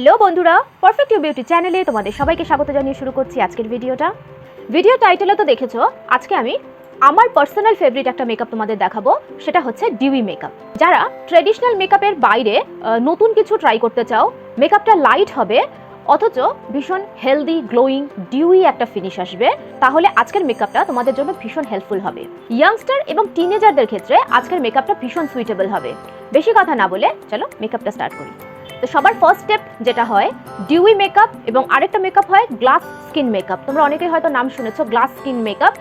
Hello বন্ধুরা perfect you beauty চ্যানেলে তোমাদের সবাইকে স্বাগত জানিয়ে শুরু করছি আজকের ভিডিওটা। ভিডিও টাইটেলে তো দেখেছ, আজকে আমি আমার পার্সোনাল ফেভারিট একটা মেকআপ তোমাদের দেখাবো, সেটা হচ্ছে ডিউই মেকআপ যারা ট্রেডিশনাল মেকআপের বাইরে নতুন কিছু ট্রাই করতে চাও মেকআপটা লাইট হবে, অথচ ভীষণ হেলদি গ্লোয়িং ডিউই একটা ফিনিশ আসবে, তাহলে আজকের মেকআপটা তোমাদের জন্য ভীষণ হেল্পফুল হবে। ইয়াংস্টার এবং টিনেজারদের ক্ষেত্রে আজকের মেকআপটা ভীষণ সুইটেবল হবে। বেশি কথা না বলে, চলো মেকআপটা স্টার্ট করি। তো সবার ফার্স্ট স্টেপ যেটা হয় ডিউই মেকআপ এবং আরেকটা মেকআপ হয় গ্লাস স্কিন মেকআপ তোমরা অনেকেই হয়তো নাম শুনেছো গ্লাস স্কিন মেকআপ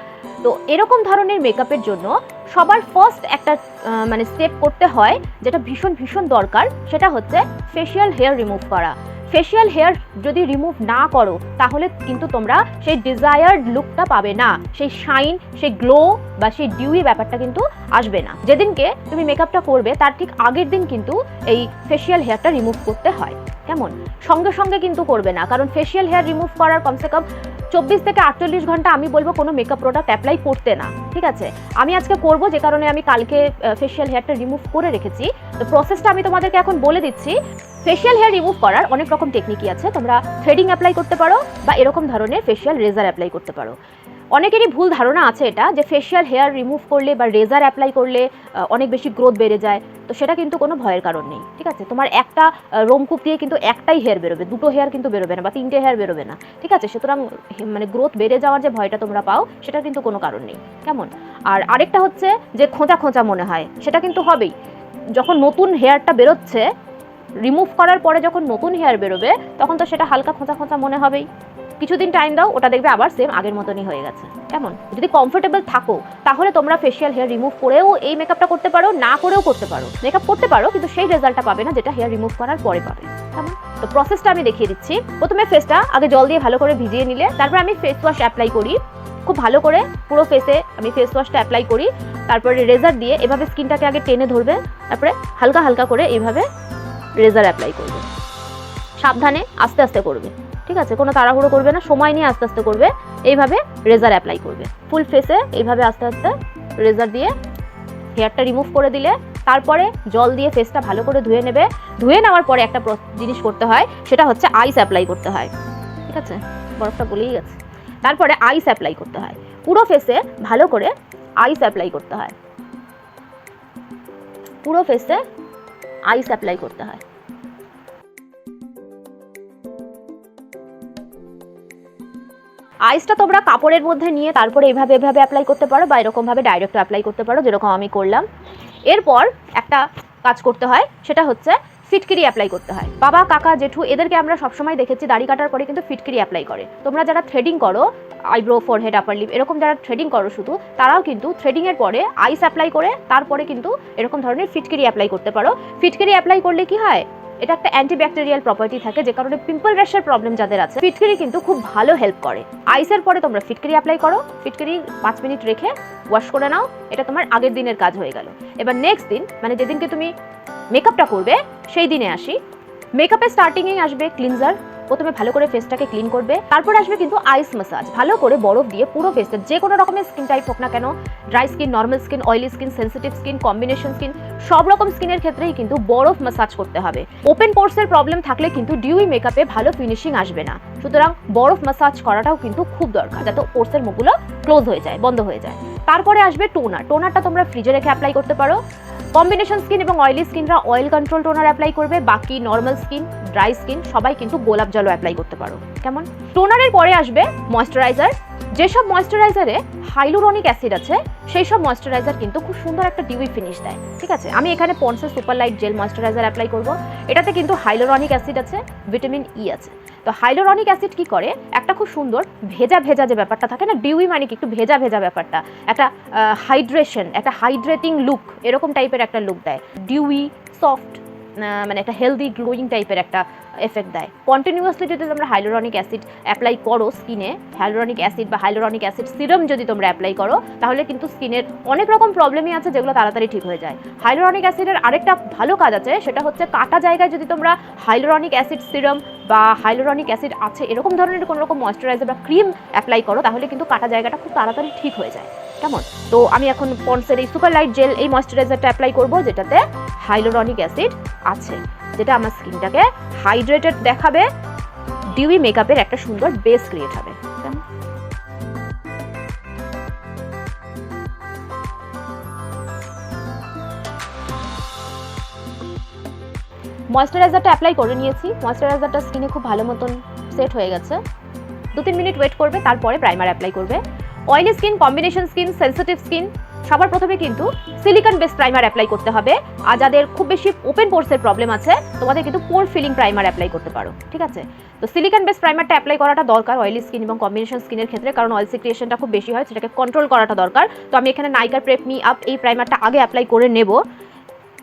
তো এরকম ধরনের মেকআপের জন্য সবার ফার্স্ট একটা মানে স্টেপ করতে হয় যেটা ভীষণ ভীষণ দরকার, সেটা হচ্ছে ফেশিয়াল হেয়ার রিমুভ করা। ফেশিয়াল হেয়ার যদি রিমুভ না করো, তাহলে কিন্তু তোমরা সেই ডিজায়ার্ড লুকটা পাবে না। সেই শাইন সেই গ্লো বা সেই ডিউই ব্যাপারটা কিন্তু আসবে না। যেদিনকে তুমি মেকআপটা করবে, তার ঠিক আগের দিন কিন্তু এই ফেশিয়াল হেয়ারটা রিমুভ করতে হয়। কেমন? সঙ্গে সঙ্গে কিন্তু করবে না, কারণ ফেশিয়াল হেয়ার রিমুভ করার কমসে কম চব্বিশ থেকে আটচল্লিশ ঘণ্টা আমি বলব কোনো মেকআপ প্রোডাক্ট অ্যাপ্লাই করতে না, ঠিক আছে? আমি আজকে করব যে কারণে আমি কালকে ফেশিয়াল হেয়ারটা রিমুভ করে রেখেছি। তো প্রসেসটা আমি তোমাদেরকে এখন বলে দিচ্ছি। ফেশিয়াল হেয়ার রিমুভ করার অনেক রকম টেকনিকই আছে। তোমরা থ্রেডিং অ্যাপ্লাই করতে পারো বা এরকম ধরনের ফেশিয়াল রেজার অ্যাপ্লাই করতে পারো। অনেকেরই ভুল ধারণা আছে এটা, যে ফেশিয়াল হেয়ার রিমুভ করলে বা রেজার অ্যাপ্লাই করলে অনেক বেশি গ্রোথ বেড়ে যায়। তো সেটা কিন্তু কোনো ভয়ের কারণ নেই, ঠিক আছে? তোমার একটা রোমকূপ দিয়ে কিন্তু একটাই হেয়ার বেরোবে, দুটো হেয়ার কিন্তু বেরোবে না বা তিনটে হেয়ার বেরোবে না, ঠিক আছে? সুতরাং মানে গ্রোথ বেড়ে যাওয়ার যে ভয়টা তোমরা পাও সেটা কিন্তু কোনো কারণ নেই, কেমন? আর আরেকটা হচ্ছে যে খোঁচা খোঁচা মনে হয়, সেটা কিন্তু হবেই। যখন নতুন হেয়ারটা বেরোচ্ছে রিমুভ করার পরে যখন নতুন হেয়ার বেরোবে, তখন তো সেটা হালকা খোঁচা খোঁচা মনে হবেই। কিছুদিন টাইম দাও, ওটা দেখবে আবার সেম আগের মতনই হয়ে গেছে। কেমন? যদি কমফোর্টেবল থাকো, তাহলে তোমরা ফেশিয়াল হেয়ার রিমুভ করেও এই মেকআপটা করতে পারো, না করেও করতে পারো। মেকআপ করতে পারো, কিন্তু সেই রেজাল্টটা পাবে না যেটা হেয়ার রিমুভ করার পরে পাবে। কেমন? তো প্রসেসটা আমি দেখিয়ে দিচ্ছি। প্রথমে ফেসটা আগে জল দিয়ে ভালো করে ভিজিয়ে নিলে, তারপর আমি ফেস ওয়াশ অ্যাপ্লাই করি। খুব ভালো করে পুরো ফেসে আমি ফেস ওয়াশটা অ্যাপ্লাই করি। তারপরে রেজার দিয়ে এভাবে স্কিনটাকে আগে টেনে ধরবে, তারপরে হালকা হালকা করে এইভাবে রেজার অ্যাপ্লাই করবে। সাবধানে আস্তে আস্তে করবে। ঠিক আছে? কোনো তাড়াহুড়ো করবে না, সময় নিয়ে আস্তে আস্তে করবে। এইভাবে রেজার অ্যাপ্লাই করবে। ফুল ফেসে এইভাবে আস্তে আস্তে রেজার দিয়ে হেয়ারটা রিমুভ করে দিলে, তারপরে জল দিয়ে ফেসটা ভালো করে ধুয়ে নেবে। ধুয়ে নেওয়ার পরে একটা জিনিস করতে হয়, সেটা হচ্ছে আইস অ্যাপ্লাই করতে হয়। ঠিক আছে? বরফটা বলেই গেছে। তারপরে আইস অ্যাপ্লাই করতে হয়। পুরো ফেসে ভালো করে আইস অ্যাপ্লাই করতে হয়। পুরো ফেসে আইস অ্যাপ্লাই করতে হয়। আইসটা তোমরা কাপড়ের মধ্যে নিয়ে তারপরে এভাবে এভাবে অ্যাপ্লাই করতে পারো বা এরকমভাবে ডাইরেক্ট অ্যাপ্লাই করতে পারো, যেরকম আমি করলাম। এরপর একটা কাজ করতে হয়, সেটা হচ্ছে ফিটকিরি অ্যাপ্লাই করতে হয়। বাবা, কাকা, জেঠু, এদেরকে আমরা সবসময় দেখেছি দাড়ি কাটার পরে কিন্তু ফিটকিরি অ্যাপ্লাই করে। তোমরা যারা থ্রেডিং করো আইব্রো ফোরহেড আপার লিপ এরকম যারা থ্রেডিং করো শুধু, তারাও কিন্তু থ্রেডিংয়ের পরে আইস অ্যাপ্লাই করে, তারপরে কিন্তু এরকম ধরনের ফিটকিরি অ্যাপ্লাই করতে পারো। ফিটকিরি অ্যাপ্লাই করলে কি হয়? এটা একটা অ্যান্টিব্যাকটেরিয়াল প্রপার্টি থাকে, যে কারণে পিম্পল র্যাশের প্রবলেম যাদের আছে, ফিটকিরি কিন্তু খুব ভালো হেল্প করে। আইসের পরে তোমরা ফিটকিরি অ্যাপ্লাই করো, ফিটকিরি পাঁচ মিনিট রেখে ওয়াশ করে নাও, এটা তোমার আগের দিনের কাজ হয়ে গেল। এবার নেক্সট দিন মানে যেদিনকে তুমি মেকআপটা করবে, সেই দিনে আসি। মেকআপে স্টার্টিংয়েই আসবে ক্লিনজার প্রথমে ভালো করে ফেসটাকে ক্লিন করবে, তারপর আসবে কিন্তু আইস মাসাজ ভালো করে বরফ দিয়ে পুরো ফেসটা যে কোনো রকমের স্কিন টাইপ হোক না কেন dry skin normal skin oily skin sensitive skin combination skin সব রকম স্কিনের ক্ষেত্রেই কিন্তু বরফ মাসাজ করতে হবে। ওপেন পোর্সের প্রবলেম থাকলে কিন্তু ডিউই মেকআপে ভালো ফিনিশিং আসবে না। সুতরাং বরফ মাসাজ করাটাও কিন্তু খুব দরকার, যাতে পোর্সের মুখগুলো ক্লোজ হয়ে যায়, বন্ধ হয়ে যায়। তারপরে আসবে টোনার টোনারটা তোমরা ফ্রিজে রেখে অ্যাপ্লাই করতে পারো। কম্বিনেশন স্কিন এবং অয়েলি স্কিনরা অয়েল কন্ট্রোল টোনার অ্যাপ্লাই করবে, বাকি নর্মাল স্কিন ড্রাই স্কিন সবাই কিন্তু গোলাপ জলও অ্যাপ্লাই করতে পারো। কেমন? টোনারের পরে আসবে ময়শ্চারাইজার যেসব ময়শ্চারাইজারে হাইলুরনিক অ্যাসিড আছে সেই সব ময়শ্চারাইজার কিন্তু খুব সুন্দর একটা ডিউই ফিনিশ দেয়। ঠিক আছে? আমি এখানে পন্সের super light gel moisturiser apply করব। এটাতে কিন্তু হাইলোরনিক অ্যাসিড আছে ভিটামিন ই আছে। তো হাইলোরনিক অ্যাসিড কি করে? একটা খুব সুন্দর ভেজা ভেজা যে ব্যাপারটা থাকে না ডিউই মানে কি? একটু ভেজা ভেজা ব্যাপারটা। একটা হাইড্রেশন একটা হাইড্রেটিং লুক এরকম টাইপের একটা লুক দেয়। ডিউই সফট মানে একটা হেলদি গ্লোয়িং টাইপের একটা এফেক্ট দেয়। কন্টিনিউয়াসলি যদি তোমরা হাইলোরনিক অ্যাসিড অ্যাপ্লাই করো স্কিনে হাইলোরনিক অ্যাসিড বা হাইলোরনিক অ্যাসিড সিরাম যদি তোমরা অ্যাপ্লাই করো, তাহলে কিন্তু স্কিনের অনেক রকম প্রবলেমই আছে যেগুলো তাড়াতাড়ি ঠিক হয়ে যায়। হাইলোরনিক অ্যাসিডের আরেকটা ভালো কাজ আছে, সেটা হচ্ছে কাটা জায়গায় যদি তোমরা হাইলোরনিক অ্যাসিড সিরাম বা হাইলোরনিক অ্যাসিড আছে, এরকম ধরনের কোনো রকম ময়শ্চারাইজার বা ক্রিম অ্যাপ্লাই করো, তাহলে কিন্তু কাটা জায়গাটা খুব তাড়াতাড়ি ঠিক হয়ে যায়। কেমন? তো আমি এখন পন্সের এই সুপার লাইট জেল এই ময়শ্চারাইজারটা অ্যাপ্লাই করব, যেটাতে হাইলোরনিক অ্যাসিড আছে, যেটা আমার স্কিনটাকে হাইড্রেটেড দেখাবে ডিউই মেকআপের একটা সুন্দর বেস ক্রিয়েট হবে। ময়শ্চারাইজারটা অ্যাপ্লাই করে নিয়েছি। ময়শ্চারাইজারটা স্কিনে খুব ভালো মতন সেট হয়ে গেছে। দু তিন মিনিট ওয়েট করবে, তারপরে প্রাইমার অ্যাপ্লাই করবে। Oily skin combination skin sensitive skin সবার প্রথমে কিন্তু সিলিকন বেস প্রাইমার অ্যাপ্লাই করতে হবে। আর যাদের খুব বেশি ওপেন পোর্সের প্রবলেম আছে, তোমাদের কিন্তু পোর ফিলিং প্রাইমার অ্যাপ্লাই করতে পারো, ঠিক আছে? তো সিলিকন বেস প্রাইমারটা অ্যাপ্লাই করাটা দরকার অয়েলি স্কিন এবং কম্বিনেশন স্কিনের ক্ষেত্রে, কারণ অয়েল সিক্রিয়েশনটা খুব বেশি হয়, সেটাকে কন্ট্রোল করাটা দরকার। তো আমি এখানে নাইকার প্রেপ মি আপ এই প্রাইমারটা আগে অ্যাপ্লাই করে নেব।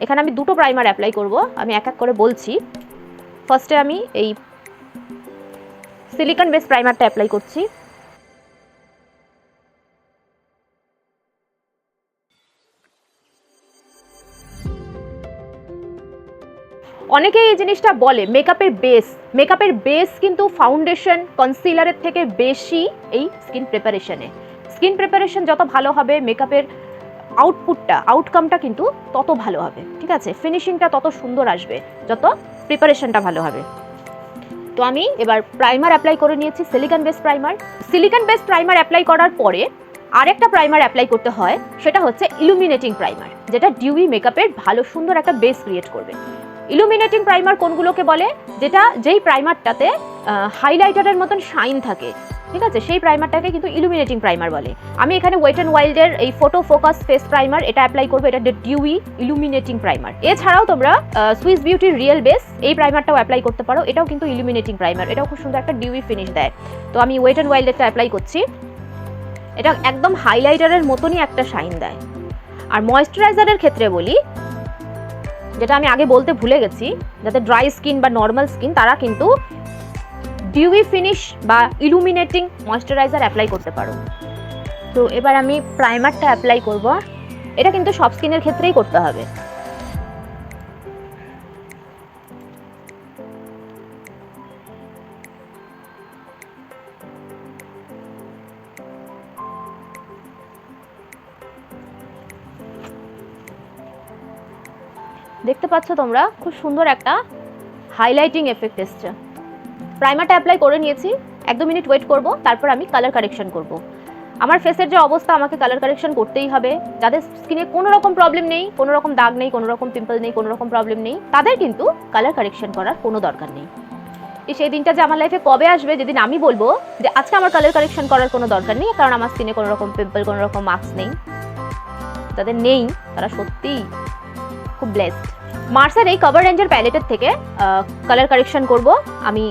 এখানে আমি দুটো প্রাইমার অ্যাপ্লাই করব, আমি এক এক করে বলছি। ফার্স্টে আমি এই সিলিকন বেস প্রাইমারটা অ্যাপ্লাই করছি। অনেকেই এই জিনিসটা বলে মেকআপের বেস মেকআপের বেস কিন্তু ফাউন্ডেশন কনসিলারের থেকে বেশি এই স্কিন প্রিপারেশনে স্কিন প্রিপারেশন যত ভালো হবে মেকআপের আউটপুটটা আউটকামটা কিন্তু তত ভালো হবে, ঠিক আছে? ফিনিশিংটা তত সুন্দর আসবে, যত প্রিপারেশনটা ভালো হবে। তো আমি এবার প্রাইমার অ্যাপ্লাই করে নিয়েছি silicone base primer silicone base primer apply করার পরে আরেকটা প্রাইমার অ্যাপ্লাই করতে হয়, সেটা হচ্ছে ইলুমিনেটিং প্রাইমার যেটা ডিউই মেকআপের ভালো, সুন্দর একটা বেস ক্রিয়েট করবে। ইলুমিনেটিং প্রাইমার কোনগুলোকে বলে? যেটা যেই প্রাইমারটাতে হাইলাইটারের মতন শাইন থাকে ঠিক আছে? সেই প্রাইমারটাকে কিন্তু ইলুমিনেটিং প্রাইমার বলে। আমি এখানে ওয়েট অ্যান্ড ওয়াইল্ডের এই ফটো ফোকাস ফেস প্রাইমার এটা অ্যাপ্লাই করব, এটা ডিউই ইলুমিনেটিং প্রাইমার এছাড়াও তোমরা সুইস বিউটির রিয়েল বেস এই প্রাইমারটাও অ্যাপ্লাই করতে পারো, এটাও কিন্তু ইলুমিনেটিং প্রাইমার এটাও খুব সুন্দর একটা ডিউই ফিনিশ দেয়। তো আমি ওয়েট অ্যান্ড ওয়াইল্ডেরটা অ্যাপ্লাই করছি। এটা একদম হাইলাইটারের মতনই একটা শাইন দেয়। আর ময়েশ্চারাইজারের ক্ষেত্রে বলি, যেটা আমি আগে বলতে ভুলে গেছি, যাতে ড্রাই স্কিন বা নর্মাল স্কিন তারা কিন্তু ডিউই ফিনিশ বা ইলুমিনেটিং ময়েশ্চারাইজার অ্যাপ্লাই করতে পারো। তো এবার আমি প্রাইমারটা অ্যাপ্লাই করব। এটা কিন্তু সব স্কিনের ক্ষেত্রেই করতে হবে। দেখতে পাচ্ছ তোমরা, খুব সুন্দর একটা হাইলাইটিং এফেক্ট এসছে। প্রাইমারটা অ্যাপ্লাই করে নিয়েছি। এক দু মিনিট ওয়েট করব, তারপর আমি কালার কারেকশন করব। আমার ফেসের যে অবস্থা, আমাকে কালার কারেকশন করতেই হবে। যাদের স্কিনে কোনো রকম প্রবলেম নেই, কোনো রকম দাগ নেই, কোনো রকম পিম্পল নেই, কোনো রকম প্রবলেম নেই, তাদের কিন্তু কালার কারেকশন করার কোনো দরকার নেই। সেই দিনটা যে আমার লাইফে কবে আসবে, যেদিন আমি বলব যে আজকে আমার কালার কারেকশন করার কোনো দরকার নেই, কারণ আমার স্কিনে কোনো রকম পিম্পল কোনো রকম মার্কস নেই। যাদের নেই, তারা সত্যিই খুব ব্লেসড মার্সের এই কভার রেঞ্জের প্যালেটের থেকে কালার কারেকশন করব। আমি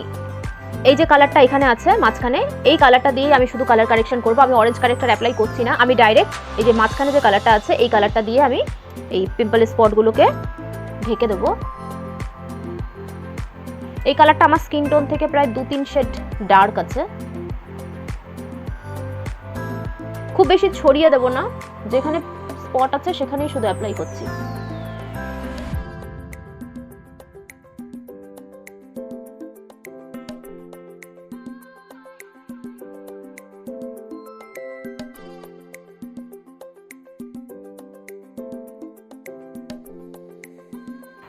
এই যে কালারটা এখানে আছে মাঝখানে, এই কালারটা দিয়ে আমি শুধু কালার কারেকশন করব, আমি অরেঞ্জ কারেক্টার অ্যাপ্লাই করছি না, আমি ডাইরেক্ট এই যে মাঝখানে যে কালারটা আছে, এই কালারটা দিয়ে আমি এই পিম্পল স্পটগুলোকে ঢেকে দেবো। এই কালারটা আমার স্কিন টোন থেকে প্রায় দু তিন শেড ডার্ক আছে। খুব বেশি ছড়িয়ে দেবো না, যেখানে স্পট আছে সেখানেই শুধু অ্যাপ্লাই করছি।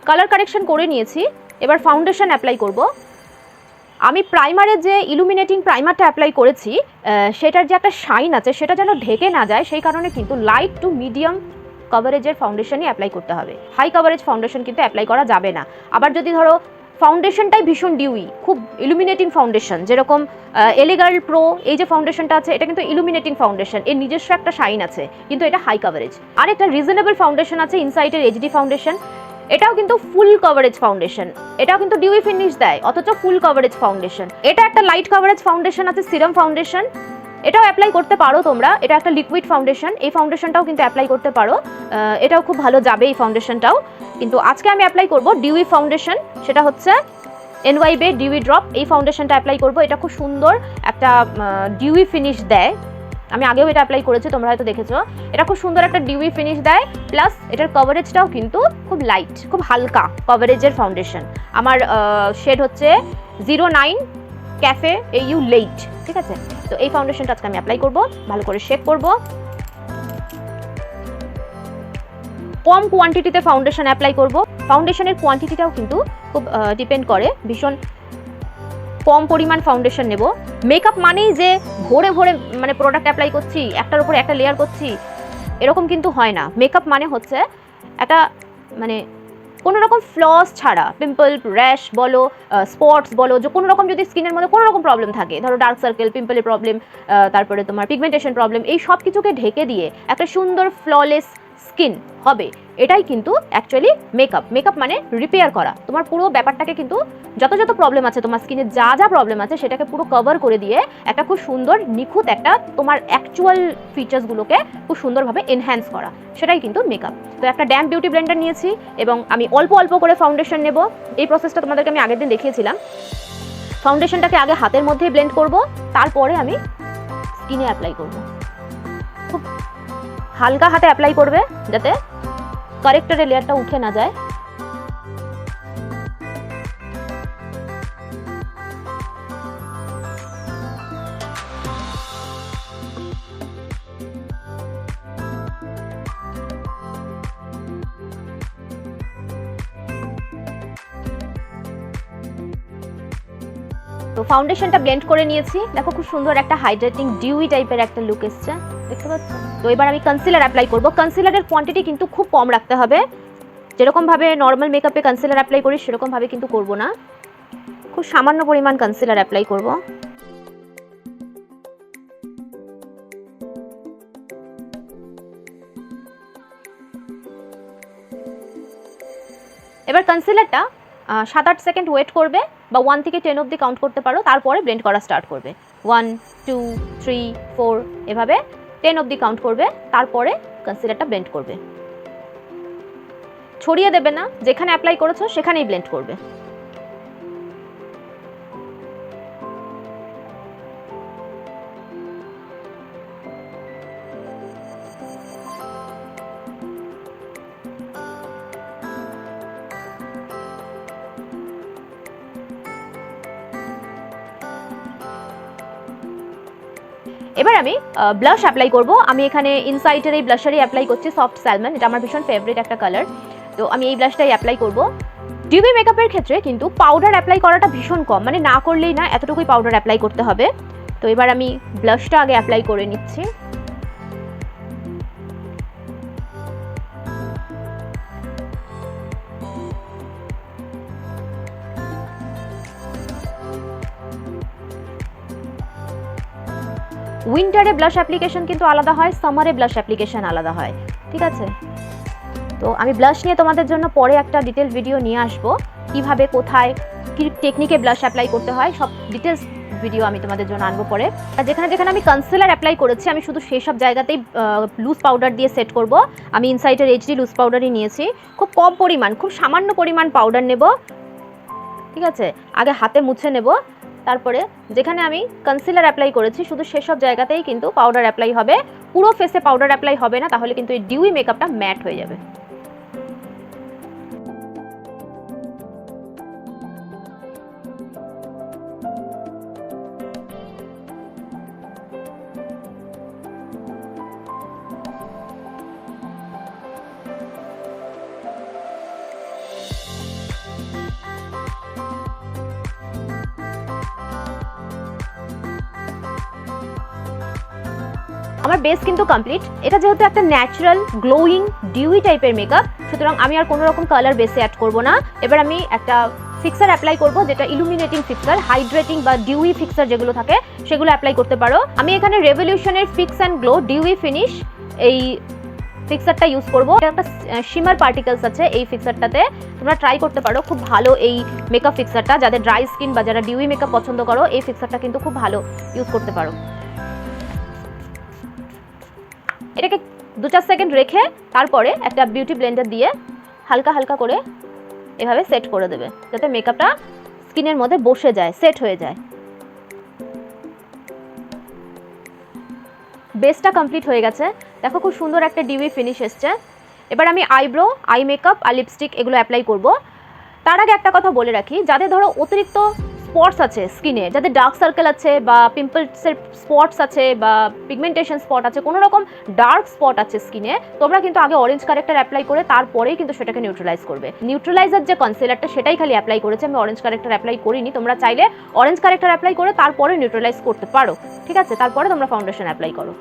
কালার কারেকশন করে নিয়েছি। এবার ফাউন্ডেশন অ্যাপ্লাই করব। আমি প্রাইমারের যে ইলুমিনেটিং প্রাইমারটা অ্যাপ্লাই করেছি সেটার যে একটা শাইন আছে, সেটা যেন ঢেকে না যায়, সেই কারণে কিন্তু লাইট টু মিডিয়াম কভারেজের ফাউন্ডেশনই অ্যাপ্লাই করতে হবে। হাই কভারেজ ফাউন্ডেশন কিন্তু অ্যাপ্লাই করা যাবে না। আবার যদি ধরো ফাউন্ডেশনটাই ভীষণ ডিউই খুব ইলুমিনেটিং ফাউন্ডেশন যেরকম এলিগার্ল প্রো এই যে ফাউন্ডেশনটা আছে, এটা কিন্তু ইলুমিনেটিং ফাউন্ডেশন এর নিজস্ব একটা শাইন আছে, কিন্তু এটা হাই কভারেজ আর একটা রিজনেবল ফাউন্ডেশন আছে ইনসাইটের এইচডি ফাউন্ডেশন এটাও কিন্তু ফুল কভারেজ ফাউন্ডেশন এটাও কিন্তু ডিউই ফিনিশ দেয়, অথচ ফুল কভারেজ ফাউন্ডেশন এটা একটা লাইট কভারেজ ফাউন্ডেশন আছে সিরাম ফাউন্ডেশন এটাও অ্যাপ্লাই করতে পারো তোমরা, এটা একটা লিকুইড ফাউন্ডেশন এই ফাউন্ডেশনটাও কিন্তু অ্যাপ্লাই করতে পারো। এটাও খুব ভালো যাবে এই ফাউন্ডেশনটাও কিন্তু আজকে আমি অ্যাপ্লাই করব ডিউই ফাউন্ডেশন সেটা হচ্ছে এনওয়াই বে ডিউই ড্রপ এই ফাউন্ডেশনটা অ্যাপ্লাই করব, এটা খুব সুন্দর একটা ডিউই ফিনিশ দেয়। আমি আগেও এটা অ্যাপ্লাই করেছি, তোমরা হয়তো দেখেছ। এটা খুব সুন্দর একটা ডিউই ফিনিশ দেয় প্লাস এটার কভারেজটাও কিন্তু খুব লাইট খুব হালকা কভারেজের ফাউন্ডেশন আমার শেড হচ্ছে জিরো নাইন ক্যাফে এ ইউ লেট ঠিক আছে? তো এই ফাউন্ডেশনটা আজকে আমি অ্যাপ্লাই করব, ভালো করে শেক করব। কম কোয়ান্টিটিতে ফাউন্ডেশন অ্যাপ্লাই করব। ফাউন্ডেশনের কোয়ান্টিটিটাও কিন্তু খুব ডিপেন্ড করে, ভীষণ কম পরিমাণ ফাউন্ডেশন নেব। মেকআপ মানেই যে ভরে ভরে মানে প্রোডাক্ট অ্যাপ্লাই করছি, একটার উপর একটা লেয়ার করছি, এরকম কিন্তু হয় না। মেকআপ মানে হচ্ছে একটা মানে কোনো রকম ফ্লস ছাড়া পিম্পল র্যাশ বলো স্পটস বলো, যে কোনো রকম যদি স্কিনের মধ্যে কোনো রকম প্রবলেম থাকে, ধরো ডার্ক সার্কেল পিম্পলের প্রবলেম তারপরে তোমার পিগমেন্টেশন প্রবলেম এই সব কিছুকে ঢেকে দিয়ে একটা সুন্দর ফ্ললেস স্কিন হবে। এটাই কিন্তু অ্যাকচুয়ালি মেকআপ মেকআপ মানে রিপেয়ার করা। তোমার পুরো ব্যাপারটাকে কিন্তু যত যত প্রবলেম আছে, তোমার স্কিনে যা যা প্রবলেম আছে, সেটাকে পুরো কভার করে দিয়ে একটা খুব সুন্দর নিখুঁত একটা তোমার অ্যাকচুয়াল ফিচার্সগুলোকে খুব সুন্দরভাবে এনহ্যান্স করা। সেটাই কিন্তু মেকআপ তো একটা ড্যাম বিউটি ব্লেন্ডার নিয়েছি এবং আমি অল্প অল্প করে ফাউন্ডেশন নেব। এই প্রসেসটা তোমাদেরকে আমি আগের দিন দেখিয়েছিলাম। ফাউন্ডেশনটাকে আগে হাতের মধ্যেই ব্লেন্ড করব। তারপরে আমি স্কিনে অ্যাপ্লাই করব। খুব হালকা হাতে অ্যাপ্লাই করবে যাতে কারেক্টারের লেয়ারটা উঠে না যায়। তো ফাউন্ডেশনটা ব্লেন্ড করে নিয়েছি। দেখো খুব সুন্দর একটা হাইড্রেটিং ডিউই টাইপের একটা লুক এসছে। দেখতে পাচ্ছ? তো এবার আমি কনসিলার অ্যাপ্লাই করব। কনসিলারের কোয়ান্টিটি কিন্তু খুব কম রাখতে হবে। যেরকমভাবে নর্মাল মেকআপে কনসিলার অ্যাপ্লাই করি, সেরকমভাবে কিন্তু করব না। খুব সামান্য পরিমাণ কনসিলার অ্যাপ্লাই করব। এবার কনসিলারটা সাত আট সেকেন্ড ওয়েট করবে বা ওয়ান থেকে টেন অবধি কাউন্ট করতে পারো, তারপরে ব্লেন্ড করা স্টার্ট করবে। ওয়ান টু থ্রি ফোর এভাবে। টেন অবধি কাউন্ট করবে, তারপরে কনসিলারটা ব্লেন্ড করবে। ছড়িয়ে দেবে না, যেখানে অ্যাপ্লাই করেছ সেখানেই ব্লেন্ড করবে। এবার আমি ব্লাশ অ্যাপ্লাই করব। আমি এখানে ইনসাইটের এই ব্লাশারই অ্যাপ্লাই করছি সফট স্যালমন এটা আমার ভীষণ ফেভারিট একটা কালার তো আমি এই ব্লাশটাই অ্যাপ্লাই করব। ডিউবি মেকআপের ক্ষেত্রে কিন্তু পাউডার অ্যাপ্লাই করাটা ভীষণ কম। মানে না করলেই না, এতটুকুই পাউডার অ্যাপ্লাই করতে হবে। তো এবার আমি ব্লাশটা আগে অ্যাপ্লাই করে নিচ্ছি। উইন্টারে ব্লাশ অ্যাপ্লিকেশন কিন্তু আলাদা হয়, সামারে ব্লাশ অ্যাপ্লিকেশন আলাদা হয়। ঠিক আছে? তো আমি ব্লাশ নিয়ে তোমাদের জন্য পরে একটা ডিটেল ভিডিও নিয়ে আসব, কীভাবে, কোথায়, কি টেকনিকে ব্লাশ অ্যাপ্লাই করতে হয়, সব ডিটেলস ভিডিও আমি তোমাদের জন্য আনব পরে। আর যেখানে যেখানে আমি কনসিলার অ্যাপ্লাই করেছি, আমি শুধু সেই সব জায়গাতেই লুজ পাউডার দিয়ে সেট করব। আমি ইনসাইটের এইচডি লুজ পাউডারই নিয়েছি। খুব কম পরিমাণ, খুব সামান্য পরিমাণ পাউডার নেব। ঠিক আছে? আগে হাতে মুছে নেব। তারপরে যেখানে আমি কনসিলার অ্যাপ্লাই করেছি, শুধু সেসব জায়গাতেই কিন্তু পাউডার অ্যাপ্লাই হবে। পুরো ফেসে পাউডার অ্যাপ্লাই হবে না, তাহলে কিন্তু এই ডিউই মেকআপটা ম্যাট হয়ে যাবে। আমার বেস কিন্তু কমপ্লিট এটা যেহেতু একটা ন্যাচারাল গ্লোয়িং ডিউই টাইপের মেকআপ সুতরাং আমি আর কোনো রকম কালার বেসে অ্যাড করব না। এবার আমি একটা ফিক্সার অ্যাপ্লাই করব, যেটা ইলুমিনেটিং ফিক্সার হাইড্রেটিং বা ডিউই ফিক্সার যেগুলো থাকে, সেগুলো অ্যাপ্লাই করতে পারো। আমি এখানে রেভলিউশনের fix and glow dewy finish এই ফিক্সারটা ইউজ করব। এটা একটা শিমার পার্টিকেলস আছে এই ফিক্সারটাতে তোমরা ট্রাই করতে পারো, খুব ভালো এই মেকআপ ফিক্সারটা যাদের ড্রাই স্কিন বা যারা ডিউই মেকআপ পছন্দ করো, এই ফিক্সারটা কিন্তু খুব ভালো ইউজ করতে পারো। এটাকে দু চার সেকেন্ড রেখে তারপরে একটা বিউটি ব্লেন্ডার দিয়ে হালকা হালকা করে এভাবে সেট করে দেবে। যাতে মেকআপটা স্কিনের মধ্যে বসে যায় সেট হয়ে যায়। বেসটা কমপ্লিট হয়ে গেছে। দেখো খুব সুন্দর একটা ডিউই ফিনিশ এসছে। এবার আমি আইব্রো আই মেকআপ আর লিপস্টিক এগুলো অ্যাপ্লাই করব। তার আগে একটা কথা বলে রাখি, যাদের ধরো অতিরিক্ত স্পটস আছে স্কিনে যাদের ডার্ক সার্কেল আছে বা পিম্পলসের স্পটস আছে বা পিগমেন্টেশন স্পট আছে, কোনো রকম ডার্ক স্পট আছে স্কিনে তোমরা কিন্তু আগে অরেঞ্জ কারেক্টার অ্যাপ্লাই করে তারপরেই কিন্তু সেটাকে নিউট্রালাইজ করবে। নিউট্রালাইজার যে কনসিলারটা সেটাই খালি অ্যাপ্লাই করেছে, আমি অরেঞ্জ কারেক্টার অ্যাপ্লাই করিনি, তোমরা চাইলে অরেঞ্জ কারেক্টার অ্যাপ্লাই করে তারপরে নিউট্রালাইজ করতে পারো, ঠিক আছে? তারপরে তোমরা ফাউন্ডেশন অ্যাপ্লাই করো।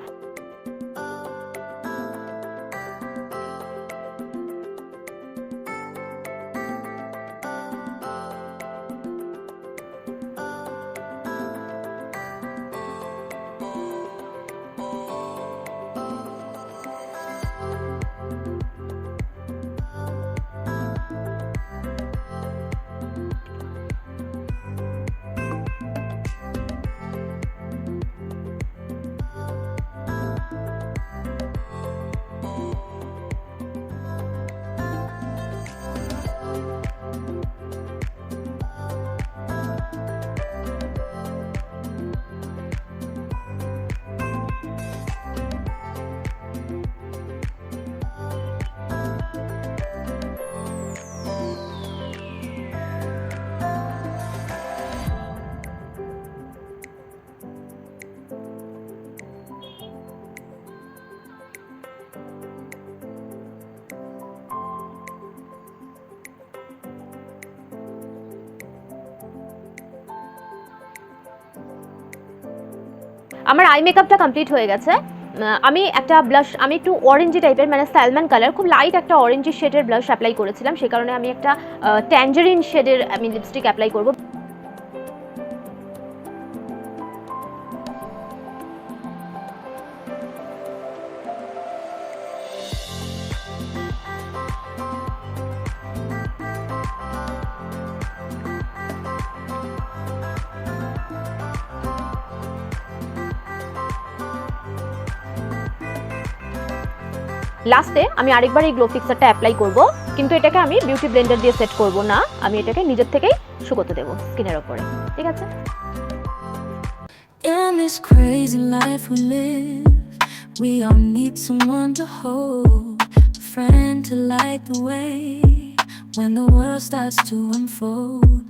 আমার আই মেকআপটা কমপ্লিট হয়ে গেছে। আমি একটা ব্লাশ আমি একটু অরেঞ্জি টাইপের মানে স্যালম্যান কালার খুব লাইট একটা অরেঞ্জি শেডের ব্লাশ অ্যাপ্লাই করেছিলাম। সে কারণে আমি একটা ট্যাঞ্জারিন শেডের আমি লিপস্টিক অ্যাপ্লাই করব। লাস্টে আমি আরেকবার এই গ্লো ফিক্সারটা অ্যাপ্লাই করব কিন্তু এটাকে আমি বিউটি ব্লেন্ডার দিয়ে সেট করব না আমি এটাকে নিজের থেকেই শুকোতে দেবো স্কিনের ওপরে ঠিক আছে In this crazy life we live, we all need someone to hold, a friend to light the way when the world starts to unfold.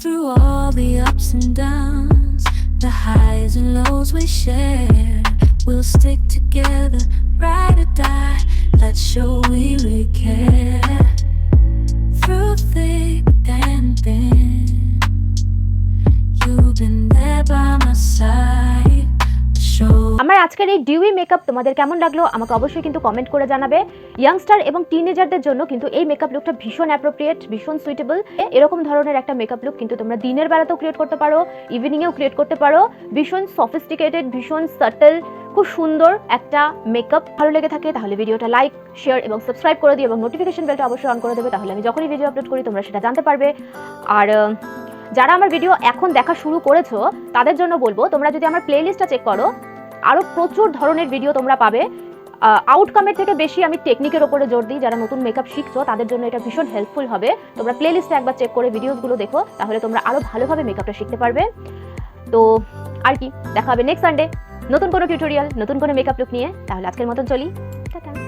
Through all the ups and downs, the highs and lows we share, we'll stick together, ride or die. Let's show we really care. Through thick and thin. You've been there by my side. আমার আজকের এই dewy makeup তোমাদের কেমন লাগল আমাকে অবশ্যই কিন্তু comment করে জানাবে ইয়াংস্টার এবং টিনেজারদের জন্য কিন্তু এই মেকআপ লুকটা ভীষণ অ্যাপ্রোপ্রিয়েট ভীষণ সুইটেবল এরকম ধরনের একটা মেকআপ লুক কিন্তু তোমরা দিনের বেলাতেও ক্রিয়েট করতে পারো ইভিনিংয়েও ক্রিয়েট করতে পারো ভীষণ সফিস্টিকেটেড ভীষণ সাটল খুব সুন্দর একটা মেকআপ ভালো লেগে থাকে, তাহলে ভিডিওটা লাইক শেয়ার এবং সাবস্ক্রাইব করে দিও এবং নোটিফিকেশন বেলটা অবশ্যই অন করে দেবে, তাহলে আমি যখনই ভিডিও আপলোড করি তোমরা সেটা জানতে পারবে। আর যারা আমার ভিডিও এখন দেখা শুরু করেছ, তাদের জন্য বলব, তোমরা যদি আমার প্লেলিস্টটা চেক করো আরও প্রচুর ধরনের ভিডিও তোমরা পাবে। আউটকামের থেকে বেশি আমি টেকনিকের ওপরে জোর দিই, যারা নতুন মেকআপ শিখছো, তাদের জন্য এটা ভীষণ হেল্পফুল হবে। তোমরা প্লেলিস্টে একবার চেক করে ভিডিওসগুলো দেখো, তাহলে তোমরা আরও ভালোভাবে মেকআপটা শিখতে পারবে। তো, আর কি, দেখা হবে নেক্সট সানডে নতুন কোনো টিউটোরিয়াল নতুন কোনো মেকআপ লুক নিয়ে তাহলে আজকের মতন চলি। টাটা।